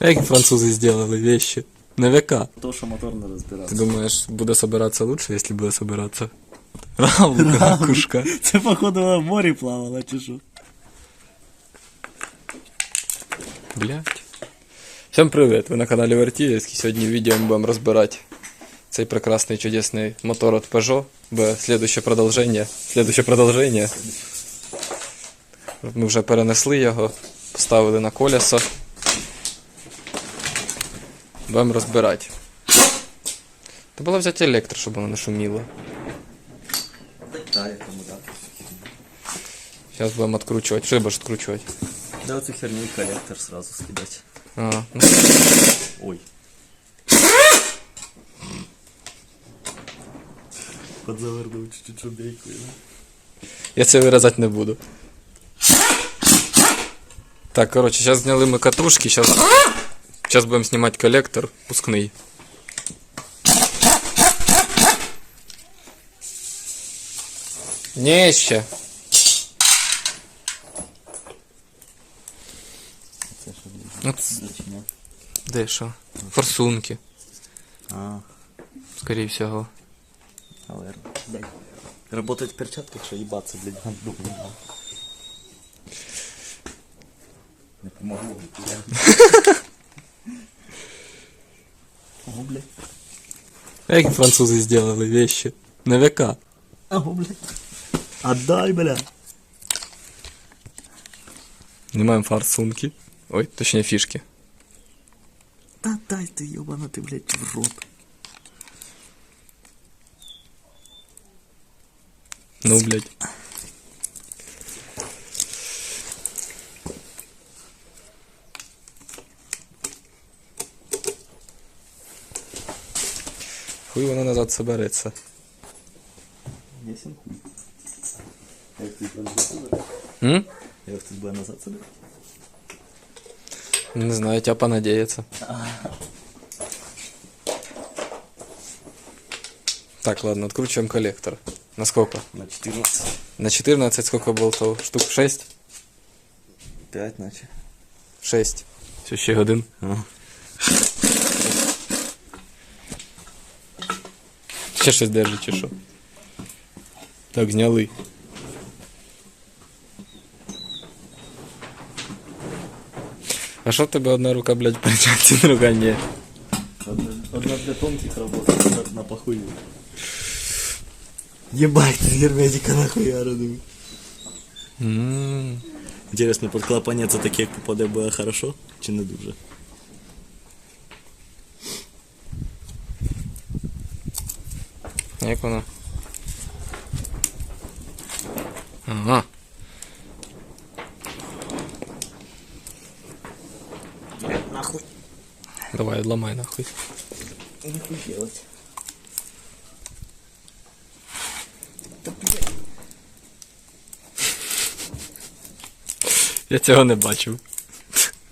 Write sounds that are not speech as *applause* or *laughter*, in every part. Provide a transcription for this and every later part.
Як французи зробили вещи? На века. То, що мотор не Ти розбирався. думаєш, буде собиратися лучше, якщо буде собиратися? Рамка, кушка. Це, походу, вона в морі плавала, чи що? Блять. Всем привет! Ви на каналі Вертіївський. Сьогодні в відео ми будемо розбирати цей прекрасний чудесний мотор від Peugeot. Буде слідуще продовження. Слідуще продовження. Ми вже перенесли його, поставили на колесо. Будемо розбирати. Та було взяти електро, щоб воно не шуміло. Так, як акумулятор. Зараз будемо відкручувати. Що я будеш відкручувати? Да, оцю херню і колектор сразу скидати. А, ну, Ой. Подзавернув чуть-чуть шубейкою. Я це вирізати не буду. Так, коротше, зараз зняли ми катушки, зараз зараз будемо знімати колектор пускний. Не ще. Це що Ну, де що? Форсунки, А, скорее всього. наверное. Дай. Работать в перчатках, що їбаться, блядь, гандон. *laughs* Не помогло. Ого, блядь. Як французи зробили вещи? На века. Ого, блядь. Отдай, бля. Знімаємо форсунки. Ой, точніше фішки. Та дай ти, ёбана, ти, блядь, в рот. Ну, блядь. Хуй воно назад собереться. Ясен хуй. Як ти буде назад? Як ти буде назад себе? Не знаю, тебя понадеяться. Так, ладно, откручиваем коллектор. На сколько? На 14. На 14 сколько болтов? Штук 6? 5 наче. 6. Все, ще один. Ага. Ще щось держить, чи що? Так, зняли. А що в тебе одна рука, блядь, перчатці, *laughs* друга ні? Одна, одна для тонких работает, одна на похую. Ебать, ты герметика нахуя роду. М, Интересно, под клапання це таке, як попаде буде хорошо, чи не дуже? Як воно? Ага. Нахуй. Давай, отламай нахуй. Нахуй делать. Я цього не бачив.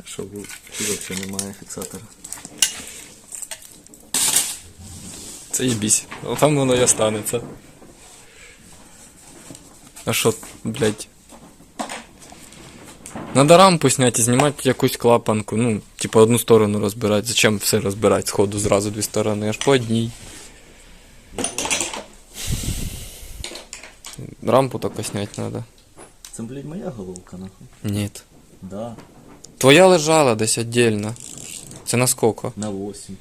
Що був? Взагалі немає фіксатора. Це їбісь. Ну, Там воно і останеться. А що, блядь? Надо рампу зняти і знімати якусь клапанку. Ну, типа одну сторону розбирати. Зачем все розбирати сходу зразу дві сторони? Аж по одній. Рампу только снять надо. Це, блядь, моя головка, нахуй. Нет. Да, Твоя лежала десь отдельно. Це на сколько? на 8.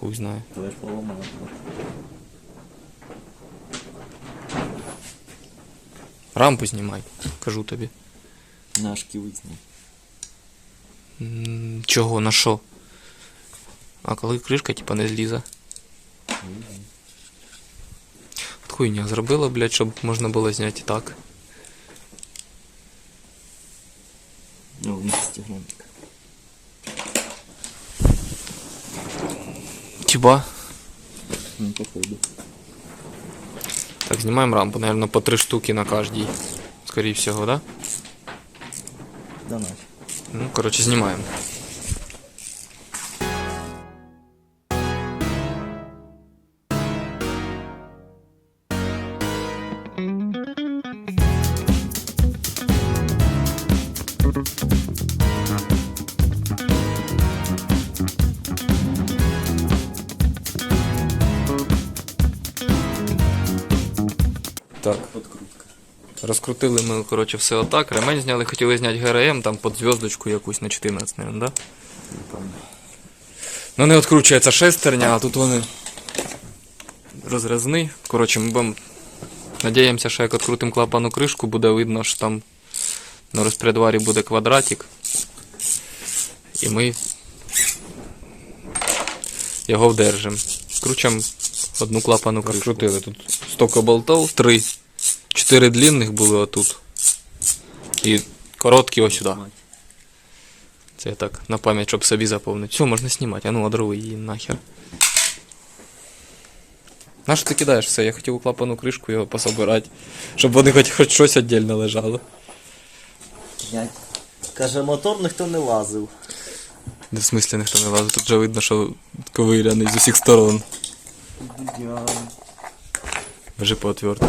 Хуй знає. Твоя ж поломала. Рампу знімай, кажу тобі. Наш ківицний. М, Чого, на що? А коли кришка типа не злізе. От хуйня зробила, блядь, щоб можна було зняти і так. Тіба. Ну, походу. Так, знімаємо рампу, наверное, по три штуки на кожній. Скорее всего, да? Да нафиг. Ну, короче, знімаємо. Так. Подкрутка. Розкрутили ми, коротше, все отак. Ремень зняли, хотіли зняти ГРМ, там під зв'язочку якусь на 14, наверное, да? Ну не відкручується шестерня, а тут вони розрізні. Коротше, ми будемо. Надіємося, що як відкрутимо клапану кришку, буде видно, що там на розпредварі буде квадратик. І ми його вдержимо. Кручимо одну клапану кришку. Розкрутили тут столько болтов, три. Чотири длинних були отут. І короткі ось сюди. Це я так на пам'ять, щоб собі заповнити. Все, можна знімати, а ну одруй її нахер. На що ти кидаєш все? Я хотів у клапану кришку його пособирати, щоб вони хоч, хоч щось віддільно лежало. Блядь. Каже, мотор ніхто не лазив. Не в смислі ніхто не лазить, тут вже видно, що ковиряний з усіх сторон. Я... Вже по отвертку.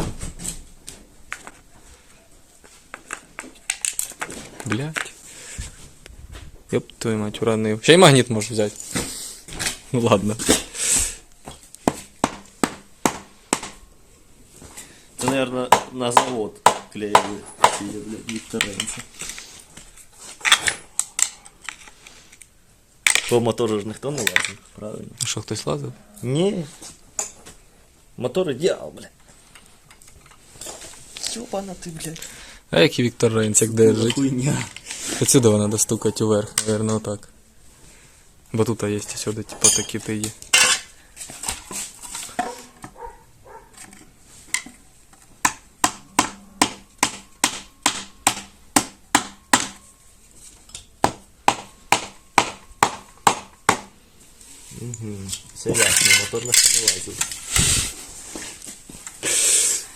Блять. Ёб твою мать, уронив. Ще й магніт можеш взяти. Ну ладно. Це, наверное, на завод клеїли ці, блядь, вікторинці. По мотору ж ніхто не лазив, правильно? А що, хтось лазив? Ні. Мотор дьявол, блядь. Ёбана ти, блядь. А який Віктор Рейнс, як держить? Хуйня. Отсюда вона достукать уверх, наверное, отак. Бо тут є сюди, типа такі ти є.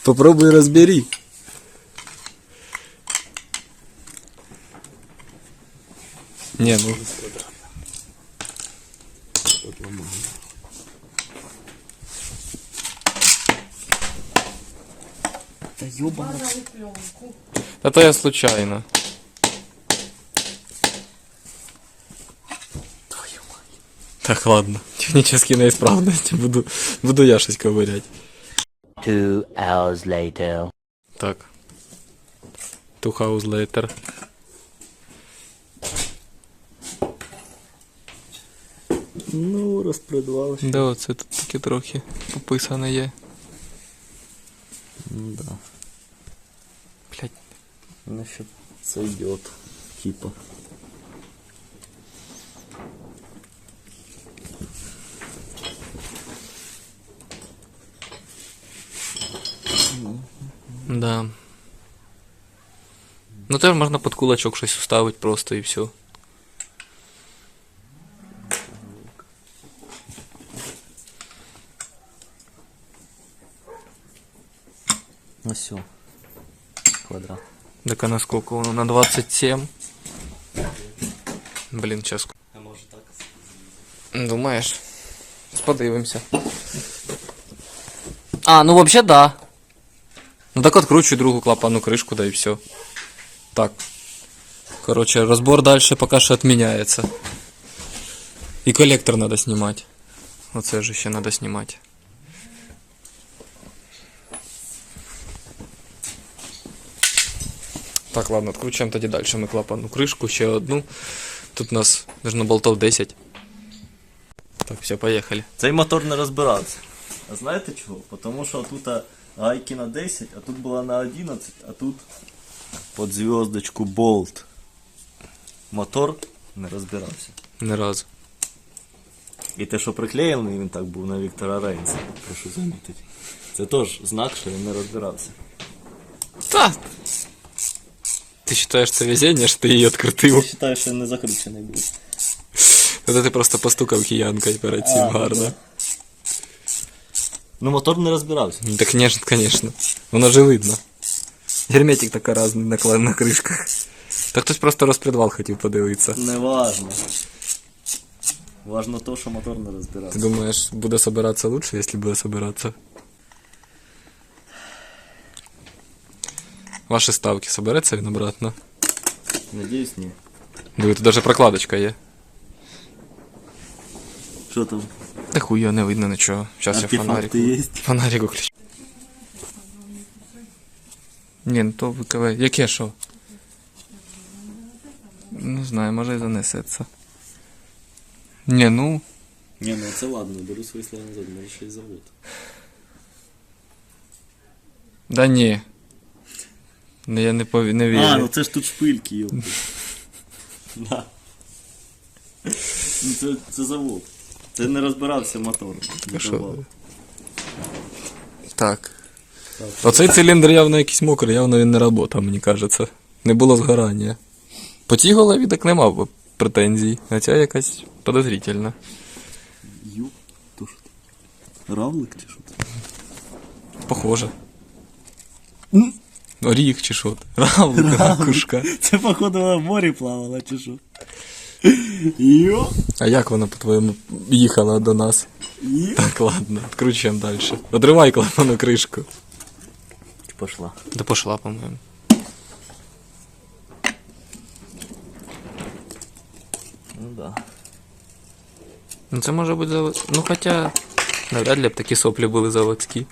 Попробуй розбери. Не, ну Та ёбана. Это я случайно. Твою мать. Так, ладно. Технические неисправности. Буду, буду я щось ковырять. Two hours later. Так. Two hours later. Ну, розпредвал. Да, оце тут таке трохи пописане є. Ну да. Блять. Ну що це. Типа. Ну теж можна під кулачок щось уставити просто і все. Ну все. Квадрат. Так а на сколько воно? На 27. Блін, час. А може так? Думаєш? Подивимося. А, ну вообще да. Ну так откручу другу клапану крышку, да и все. Так. Короче, разбор дальше пока что отменяется. И коллектор надо снимать. Вот это же еще надо снимать. Так, ладно, откручиваем тоді дальше ми клапану крышку, ще одну. Тут у нас должно болтов 10. Так, все, поехали. Цей мотор не розбирався. А знаєте чого? Тому що тут а, гайки на 10, а тут була на 11, а тут під зв'язочку болт. Мотор не розбирався. Ни разу. І те, що приклеєний він так був на Віктора Рейнса, прошу замітити. Це теж знак, що він не розбирався. Да. Ты считаешь, это везение, что ты ее открутил? вважаю, що він не закручений був. Это ты просто постукав киянкой перед цим А, ну гарно. да. Ну мотор не розбирався. Ну, Так, конечно, конечно. Воно же видно. Герметик така разний наклад на кришках. Та хтось просто розпредвал хотів подивитися. Не важно. Важно то, що мотор не Ти розбирався. думаєш, буде собиратися лучше, якщо буде собиратися? Ваші ставки собереться він обратно. Надіюсь, ні. Диви, тут даже прокладочка є. Що там? Та хуя не видно нічого. Зараз я фонарик. Артефакти є? Фонарик включу. Ні, ну то ВКВ. Яке що? Не знаю, може і занесеться. Ні, ну. Ні, ну це ладно, беру свої слова назад, може ще й завод. Да ні. Ну, Я не, пові... не вірю. А, ну це ж тут шпильки, йопи. *laughs* Да. Ну це, це завод. Це не розбирався мотор. Що? Так. Оцей циліндр явно якийсь мокрий, явно він не працював, мені кажеться. Не було згорання. По тій голові так не мав би претензій, а ця якась подозрительна. Юп, то що це? Равлик чи що? Похоже. Оріг чи що? Равлик, ракушка. Це походу вона в морі плавала, чи що? Йо! А як вона, по-твоєму, їхала до нас? І? Так, ладно, відкручуємо далі. Одривай клапану кришку. Пошла. Да пошла, по-моєму. Ну да. Ну це може бути завод. Ну хоча. Навряд ли б такі соплі були заводські.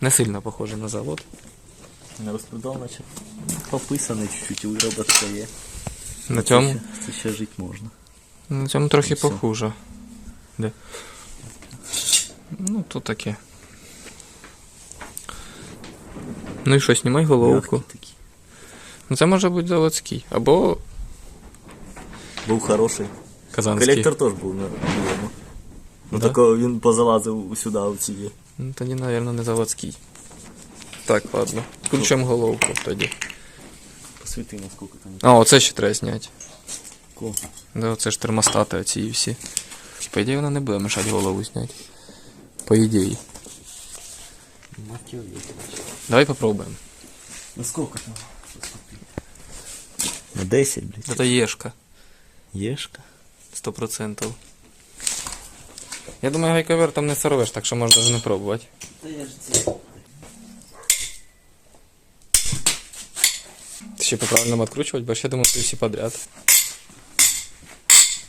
Не сильно похоже на завод. Не розпродав, наче пописаний чуть-чуть, вироботка є. На цьому, Це ще, це ще жити можна. на цьому трохи похуже. Де? Ну, то таке. Ну і що, знімай головку. Ну це може бути заводський. Або Був хороший. казанський. Колектор теж був на білому. Ну Да? такого він позалазив сюди, в ці. Ну, тоді, мабуть, не заводський. Так, ладно. Включимо головку тоді. Посвіти наскільки там. А, оце ще треба зняти. Ко. Да, оце ж термостати оці і всі. По ідеї вона не буде мешати голову зняти. По ідеї. Давай попробуємо. Наскільки там? На 10, блядь. Це єшка. Єшка. 100%. Я думаю, гайковер там не сорвеш, так що можна навіть не пробувати. Ти ще по-правильному відкручувати, бо я думав, ти всі подряд.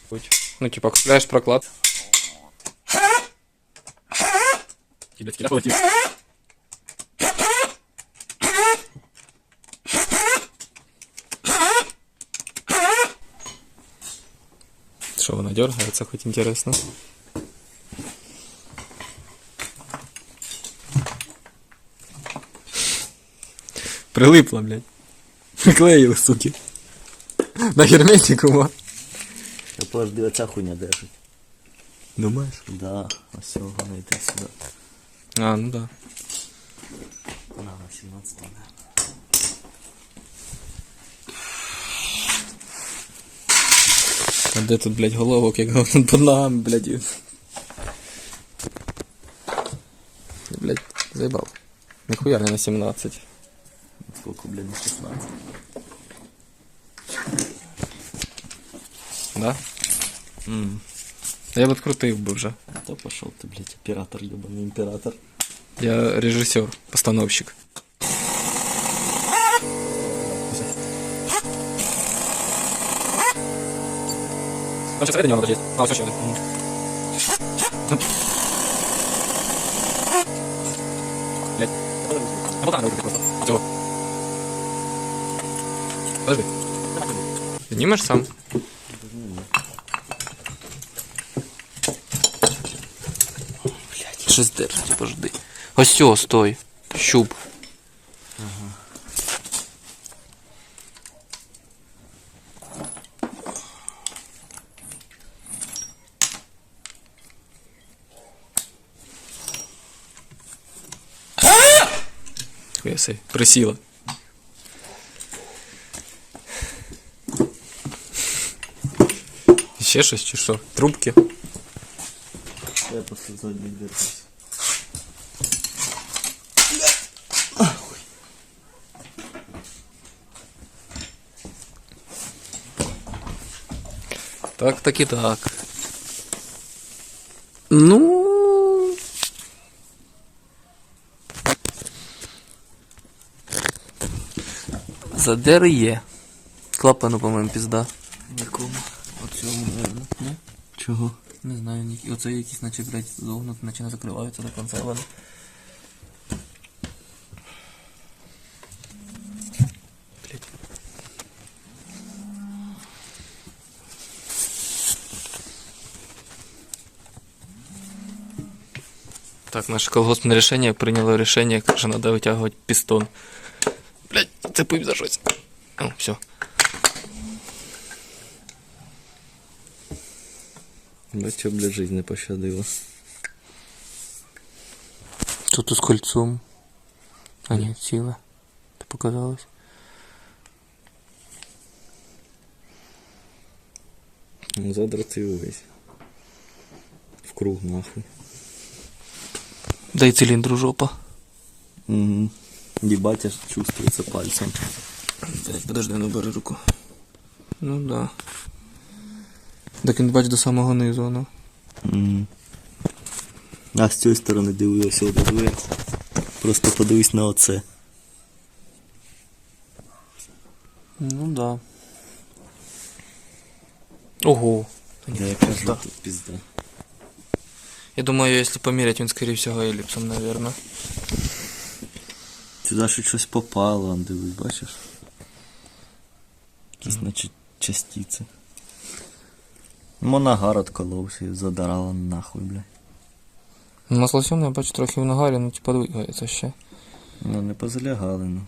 Будь. Ну, типа, купляєш проклад. Кида, кида, полетів. Що вона дергається, хоч інтересно. Прилипла, блядь. Клеїли, суки. На герметику. Я подожди, оця хуйня держить. Думаєш? Да, ось вона йде сюди. А, ну да. Вона на 17 да. А де тут, блядь, головок, як говно під *laughs* ногами, блядь. і- Блядь, заїбав. Ніхуя не на 17. Сколько, блядь, на 16? Да? Mm. Я б відкрутив би вже. Та пошел ты, блядь, оператор, ебаный император. Я режисер, постановщик. Там сейчас это не надо есть. А, все, Блять. А вот так надо просто. Всего. Подожди. Поднимешь сам? Блять, щось держить, подожди. Ось сьо, стой. Щуп. Хуяси, присіла. Ще щось чи що? Трубки? Я просто задний держусь. Так, так і так. Ну. Задер є. Клапану, по-моєму, пізда. Якому? Оцьому, наверное, не? Чого? Не знаю, ні- оце якісь, наче, блядь, зогнуті, наче не закриваються до кінця. Ладно. Так, наше колгоспне рішення прийняло рішення, що треба витягувати пістон. Блять, цепив за щось. О, все. Бачу, бля, жизнь не пощадила. Тут з кольцом. А ні, ціле. Ти показалось. Ну, Задрати увесь. В круг нахуй. Дай циліндру жопа. Угу. Ебать, аж чувствуется пальцем. Блять, подожди, ну бери руку. Ну да. Так він бач до самого низу, ну. Угу. А з цієї сторони дивився до. Просто подивись на оце. Ну да. Ого. Я як кажу, Да. пізда. Я думаю, если померять, він, скорее всего, еліпсом, наверное. Сюди ще щось попало, дивись, бачиш? Якісь, значить, частиці. Монагар отколовся і задарала нахуй, бля. Маслосьом, я бачу, трохи в нагарі, ну типа двигається ще. Ну, не позалягали, ну.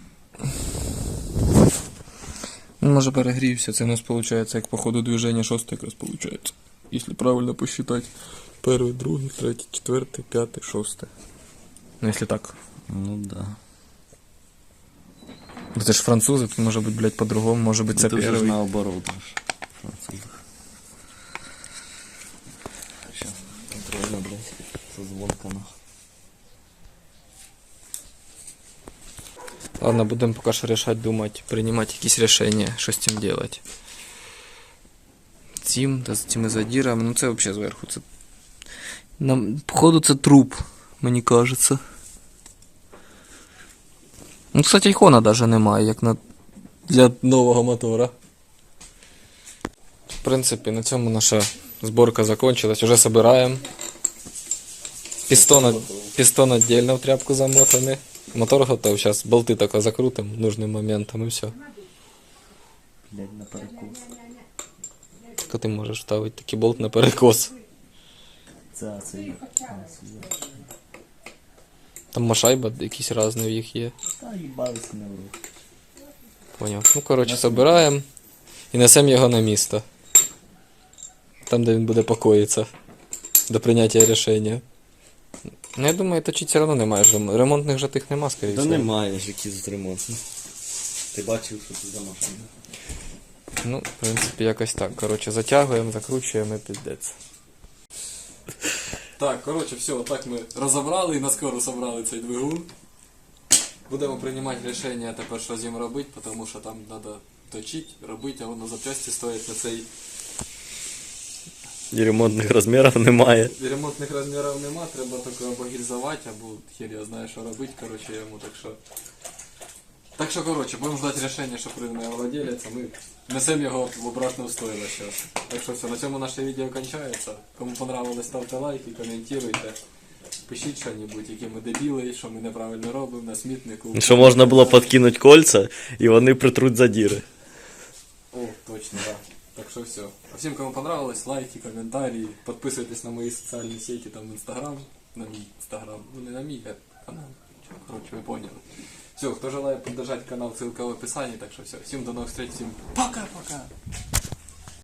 Ну, може перегрівся, це у нас виходить, як по ходу движення шостий якраз виходить. Якщо правильно посчитати. Перший, другий, третій, четвертий, п'ятий, шостий. Ну, якщо так. Ну да. Бо це ж французи, тут може бути, блядь, по-другому, може бути це Це вже ж перший. наоборот аж. Французах. Сейчас, контрольно, блядь. Созвонка нахуй. Ладно, будемо поки що рішати, думати, приймати якісь рішення, що з цим робити. Цим, та з цими задірами, ну це взагалі зверху. Це... Нам, походу, це труп, мені кажеться. Ну, кстати, ікона навіть немає, як на... для нового мотора. В принципі, на цьому наша зборка закончилась. Уже собираємо. Пістон, пістон отдельно в тряпку замотаний. Мотор готов. Сейчас болты только закрутим нужным моментом и все. Блядь, на перекус. Так ти можеш ставити такий болт на перекос. Це, це є. А, сюди. Там машайба якісь різні в їх є. Та їбалися на урок. Поняв. Ну, коротше, собираємо і несемо його на місто. Там, де він буде покоїтися. До прийняття рішення. Ну, я думаю, точить все одно немає. ж рем- Ремонтних же тих нема, скоріше. Та всього. немає ж якийсь ремонт. Ти бачив, що це за машина? Ну, в принципі, якось так. Коротше, затягуємо, закручуємо і піздець. Так, коротше, все, отак ми розібрали і на скоро собрали цей двигун. Будемо приймати рішення тепер, що з ним робити, тому що там треба точити, робити, а воно запчасті стоять на цей. І ремонтних розмірів немає. Ремонтних розмірів нема, треба тільки або гільзувати, або хер я знаю, що робити, коротше, йому, так що. Так що, коротше, будемо ждати рішення, що прийме владелець, а ми несемо його в обратну стойло зараз. Так що все, на цьому наше відео кончається. Кому понравилось, ставте лайки, коментуйте. Пишіть що-небудь, які ми дебіли, що ми неправильно робимо на смітнику. Що можна було підкинути кольця, і вони притруть задіри. О, точно, да. Так что все. А всем, кому понравилось, лайки, комментарии, подписывайтесь на мои социальные сети, там инстаграм, на мой инстаграм, ну не на мой, а канал. Чё, Короче, вы поняли. Все, кто желает поддержать канал, ссылка в описании, так что все. Всем до новых встреч, всем пока-пока.